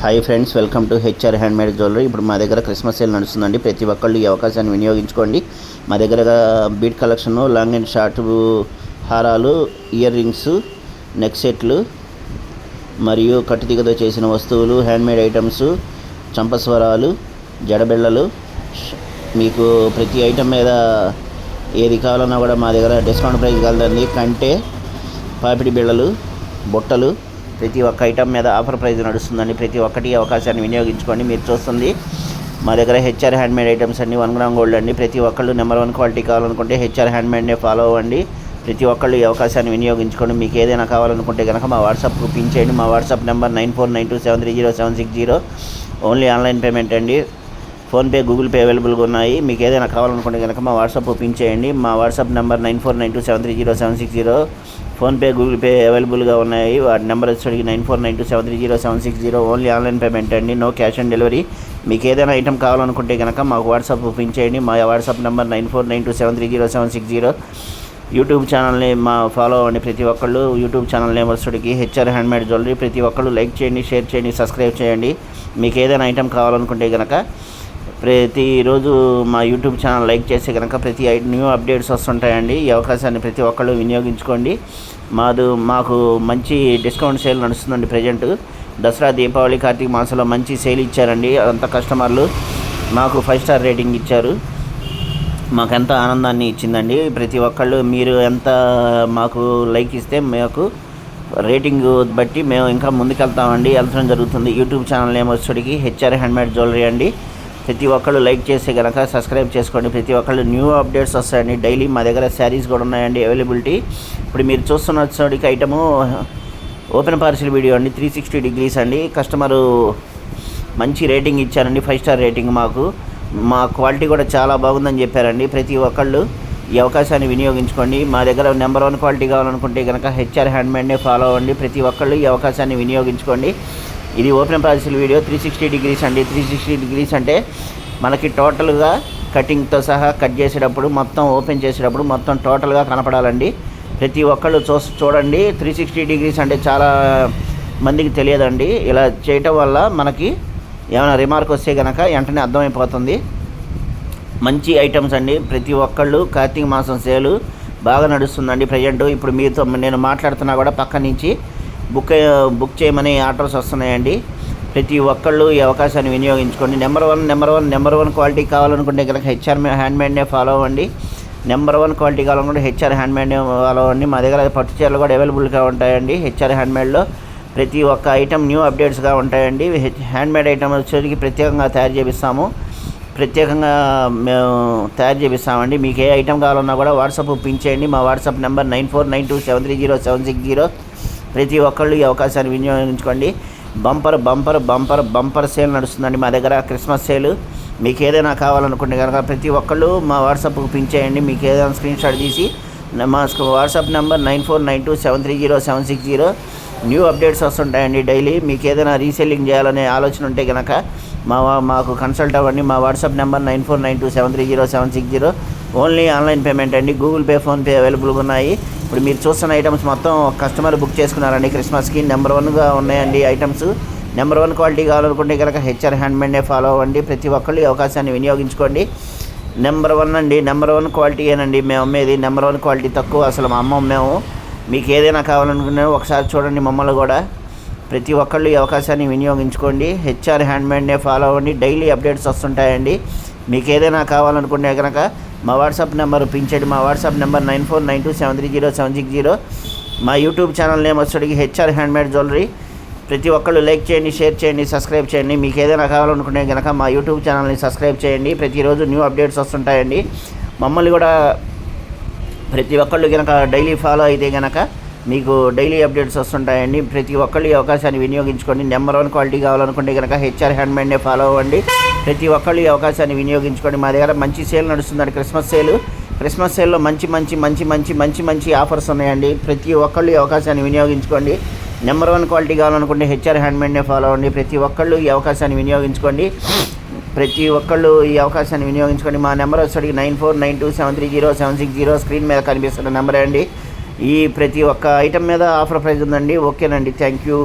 Hi friends welcome to HR handmade jewellery ఇప్పుడు మా దగ్గర క్రిస్మస్ సేల్ నడుస్తుందండి. ప్రతి ఒక్కళ్ళు ఈ అవకాశాన్ని వినియోగించుకోండి. మా దగ్గర bead collection long and short హారాలు ఇయర్ రింగ్స్ నెక్ సెట్లు మరియు కట్టుతీగతో చేసిన వస్తువులు హ్యాండ్మేడ్ ఐటమ్స్ చంపస్వరాలు జడబిళ్ళలు మీకు ప్రతి ఐటమ్ మీద ఏది కావాలన్నా కూడా మా దగ్గర డిస్కౌంట్ ప్రైస్ కలదండి. కంటే పాపిడి బిళ్ళలు బుట్టలు ప్రతి ఒక్క ఐటమ్ మీద ఆఫర్ ప్రైస్ నడుస్తుందండి ప్రతి ఒక్కటి ఈ అవకాశాన్ని వినియోగించుకోండి. మీరు చూస్తుంది మా దగ్గర హెచ్ఆర్ హ్యాండ్మేడ్ ఐటమ్స్ అన్ని వన్ గ్రామ్ గోల్డ్ అండి. ప్రతి ఒక్కళ్ళు నెంబర్ వన్ క్వాలిటీ కావాలనుకుంటే హెచ్ఆర్ హ్యాండ్మేడ్నే ఫాలో అవ్వండి. ప్రతి ఒక్కళ్ళు ఈ అవకాశాన్ని వినియోగించుకోండి. మీకు ఏదైనా కావాలనుకుంటే కనుక మా వాట్సాప్కు పిన్ చేయండి. మా WhatsApp number nine four nine two seven three zero seven six zero only online payment అండి. ఫోన్పే గూగుల్ పే అవైలబుల్గా ఉన్నాయి. మీకు ఏదైనా కావాలనుకుంటే కనుక మా వాట్సాప్ పిన్ చేయండి. మా WhatsApp number nine four nine two seven three zero seven six zero PhonePe Google Pay అవైలబుల్గా ఉన్నాయి. వాటి నెంబర్ వచ్చేసరికి nine four nine two seven three zero seven six zero only online payment అండి. No cash on delivery. మీకు ఏదైనా item కావాలనుకుంటే కనుక మాకు వాట్సాప్ పిన్ చేయండి. మా WhatsApp number nine four nine two seven three zero seven six zero. YouTube ఛానల్ని మా ఫాలో అవ్వండి ప్రతి ఒక్కళ్ళు. యూట్యూబ్ ఛానల్ నేమర్సుడికి హెచ్ఆర్ హ్యాండ్మేడ్ జ్యువెలరీ. ప్రతి ఒక్కళ్ళు లైక్ చేయండి షేర్ చేయండి సబ్స్క్రైబ్ చేయండి. మీకు ఏదైనా ఐటమ్ కావాలనుకుంటే కనుక ప్రతిరోజు మా యూట్యూబ్ ఛానల్ లైక్ చేస్తే కనుక ప్రతి న్యూ అప్డేట్స్ వస్తుంటాయండి. ఈ అవకాశాన్ని ప్రతి ఒక్కళ్ళు వినియోగించుకోండి. మాదు మాకు మంచి డిస్కౌంట్ సేల్ నడుస్తుందండి ప్రజెంట్. దసరా దీపావళి కార్తీక మాసంలో మంచి సేల్ ఇచ్చారండి. అంత కస్టమర్లు మాకు ఫైవ్ స్టార్ రేటింగ్ ఇచ్చారు. మాకు ఎంత ఆనందాన్ని ఇచ్చిందండి. ప్రతి ఒక్కళ్ళు మీరు ఎంత మాకు లైక్ ఇస్తే మాకు రేటింగ్ బట్టి మేము ఇంకా ముందుకెళ్తామండి. వెళ్తడం జరుగుతుంది. యూట్యూబ్ ఛానల్ నేమ్ వచ్చేటికి హెచ్ఆర్ హ్యాండ్మేడ్ జ్యువెలరీ అండి. ప్రతి ఒక్కళ్ళు లైక్ చేసి కనుక సబ్స్క్రైబ్ చేసుకోండి. ప్రతి ఒక్కళ్ళు న్యూ అప్డేట్స్ వస్తాయండి. డైలీ మా దగ్గర శారీస్ కూడా ఉన్నాయండి. అవైలబిలిటీ. ఇప్పుడు మీరు చూస్తున్న వచ్చేటికి ఐటము ఓపెన్ పార్సిల్ వీడియో అండి. త్రీ సిక్స్టీ డిగ్రీస్ అండి. కస్టమరు మంచి రేటింగ్ ఇచ్చారండి. ఫైవ్ స్టార్ రేటింగ్ మాకు. మా క్వాలిటీ కూడా చాలా బాగుందని చెప్పారండి. ప్రతి ఒక్కళ్ళు ఈ అవకాశాన్ని వినియోగించుకోండి. మా దగ్గర నెంబర్ వన్ క్వాలిటీ కావాలనుకుంటే కనుక హెచ్ఆర్ హ్యాండ్మేడ్నే ఫాలో అవ్వండి. ప్రతి ఒక్కళ్ళు ఈ అవకాశాన్ని వినియోగించుకోండి. ఇది open parcel video. Three sixty degrees అండి. త్రీ సిక్స్టీ డిగ్రీస్ అంటే మనకి టోటల్గా కటింగ్తో సహా కట్ చేసేటప్పుడు మొత్తం ఓపెన్ చేసేటప్పుడు మొత్తం టోటల్గా కనపడాలండి. ప్రతి ఒక్కళ్ళు చూ చూడండి. త్రీ సిక్స్టీ డిగ్రీస్ అంటే చాలా మందికి తెలియదండి. ఇలా చేయటం వల్ల మనకి ఏమైనా రిమార్క్ వస్తే కనుక వెంటనే అర్థమైపోతుంది. మంచి ఐటమ్స్ అండి. ప్రతి ఒక్కళ్ళు కార్తీక మాసం సేలు బాగా నడుస్తుందండి. ప్రజెంట్ ఇప్పుడు మీతో నేను మాట్లాడుతున్నా కూడా పక్క నుంచి బుక్ బుక్ చేయమని ఆర్డర్స్ వస్తున్నాయండి. ప్రతి ఒక్కళ్ళు ఈ అవకాశాన్ని వినియోగించుకోండి. Number one number one number one quality కావాలనుకుంటే కనుక హెచ్ఆర్ హ్యాండ్మేడ్నే ఫాలో అవ్వండి. నెంబర్ వన్ క్వాలిటీ కావాలనుకుంటే హెచ్ఆర్ హ్యాండ్మేడ్నే ఫాలో అవ్వండి. మా దగ్గర పట్టు చీరలు కూడా అవైలబుల్గా ఉంటాయండి హెచ్ఆర్ హ్యాండ్మేడ్లో ప్రతి ఒక్క ఐటమ్ న్యూ అప్డేట్స్గా ఉంటాయండి. హ్యాండ్మేడ్ ఐటెం వచ్చేసరికి ప్రత్యేకంగా తయారు చేపిస్తాము. ప్రత్యేకంగా మేము తయారు చేపిస్తామండి. మీకు ఏ ఐటమ్ కావాలన్నా కూడా వాట్సాప్ పిన్ చేయండి మా WhatsApp number nine four nine two seven three zero seven six zero ప్రతి ఒక్కళ్ళు ఈ అవకాశాన్ని వినియోగించుకోండి. Bumper bumper bumper bumper sale నడుస్తుందండి మా దగ్గర క్రిస్మస్ సేల్. మీకు ఏదైనా కావాలనుకుంటే కనుక ప్రతి ఒక్కళ్ళు మా వాట్సాప్కి పిన్ చేయండి. మీకు ఏదైనా స్క్రీన్ షాట్ తీసి మా WhatsApp number nine four nine two seven three zero seven six zero. New updates వస్తుంటాయండి daily. మీకు ఏదైనా రీసెల్లింగ్ చేయాలనే ఆలోచన ఉంటే కనుక మా మాకు కన్సల్ట్ అవ్వండి. మా WhatsApp number nine four nine two seven three zero seven six zero. Only online payment అండి. గూగుల్ పే ఫోన్పే అవైలబుల్గా ఉన్నాయి. ఇప్పుడు మీరు చూస్తున్న ఐటమ్స్ మొత్తం కస్టమర్ బుక్ చేసుకున్నారండి. క్రిస్మస్కి నెంబర్ వన్గా ఉన్నాయండి ఐటమ్స్ నెంబర్ వన్ క్వాలిటీ కావాలనుకుంటే కనుక హెచ్ఆర్ హ్యాండ్మేడ్నే ఫాలో అవ్వండి. ప్రతి ఒక్కళ్ళు ఈ అవకాశాన్ని వినియోగించుకోండి. నెంబర్ వన్ అండి. నెంబర్ వన్ క్వాలిటీ ఏనండి. మేము అమ్మేది నెంబర్ వన్ క్వాలిటీ తక్కువ. అసలు మా అమ్మ మేము మీకు ఏదైనా కావాలనుకున్నా ఒకసారి చూడండి మమ్మల్ని కూడా. ప్రతి ఒక్కళ్ళు ఈ అవకాశాన్ని వినియోగించుకోండి. హెచ్ఆర్ హ్యాండ్మేడ్నే ఫాలో అవ్వండి. డైలీ అప్డేట్స్ వస్తుంటాయండి. మీకు ఏదైనా కావాలనుకుంటే కనుక మా వాట్సాప్ నెంబర్ పించండి మా WhatsApp number nine four nine two seven three zero seven six zero. మా యూట్యూబ్ ఛానల్ నేమ్ వచ్చేటికి హెచ్ఆర్ హ్యాండ్మేడ్ జ్యువెలరీ. ప్రతి ఒక్కళ్ళు లైక్ చేయండి షేర్ చేయండి సబ్స్క్రైబ్ చేయండి. మీకు ఏదైనా కావాలనుకుంటే కనుక మా యూట్యూబ్ ఛానల్ని సబ్స్క్రైబ్ చేయండి. ప్రతిరోజు న్యూ అప్డేట్స్ వస్తుంటాయండి. మమ్మల్ని కూడా ప్రతి ఒక్కళ్ళు కనుక డైలీ ఫాలో అయితే కనుక మీకు డైలీ అప్డేట్స్ వస్తుంటాయండి. ప్రతి ఒక్కళ్ళు ఈ అవకాశాన్ని వినియోగించుకోండి. నెంబర్ వన్ క్వాలిటీ కావాలనుకుంటే కనుక హెచ్ఆర్ హ్యాండ్మేడ్నే ఫాలో అవ్వండి. ప్రతి ఒక్కళ్ళు ఈ అవకాశాన్ని వినియోగించుకోండి. మా దగ్గర మంచి సేల్ నడుస్తుందండి. క్రిస్మస్ సేల్ క్రిస్మస్ సేల్లో మంచి మంచి మంచి మంచి మంచి మంచి ఆఫర్స్ ఉన్నాయండి. ప్రతి ఒక్కళ్ళు ఈ అవకాశాన్ని వినియోగించుకోండి. నెంబర్ వన్ క్వాలిటీ కావాలనుకుంటే హెచ్ఆర్ హ్యాండ్మేడ్నే ఫాలో అవ్వండి. ప్రతి ఒక్కళ్ళు ఈ అవకాశాన్ని వినియోగించుకోండి. ప్రతి ఒక్కళ్ళు ఈ అవకాశాన్ని వినియోగించుకోండి. మా number వచ్చేటికి nine four nine two seven three zero seven six zero screen మీద కనిపిస్తున్న నెంబర్ అండి? ఈ ప్రతి ఒక్క ఐటమ్ మీద ఆఫర్ ప్రైస్ ఉందండి. ఓకేనండి. Thank you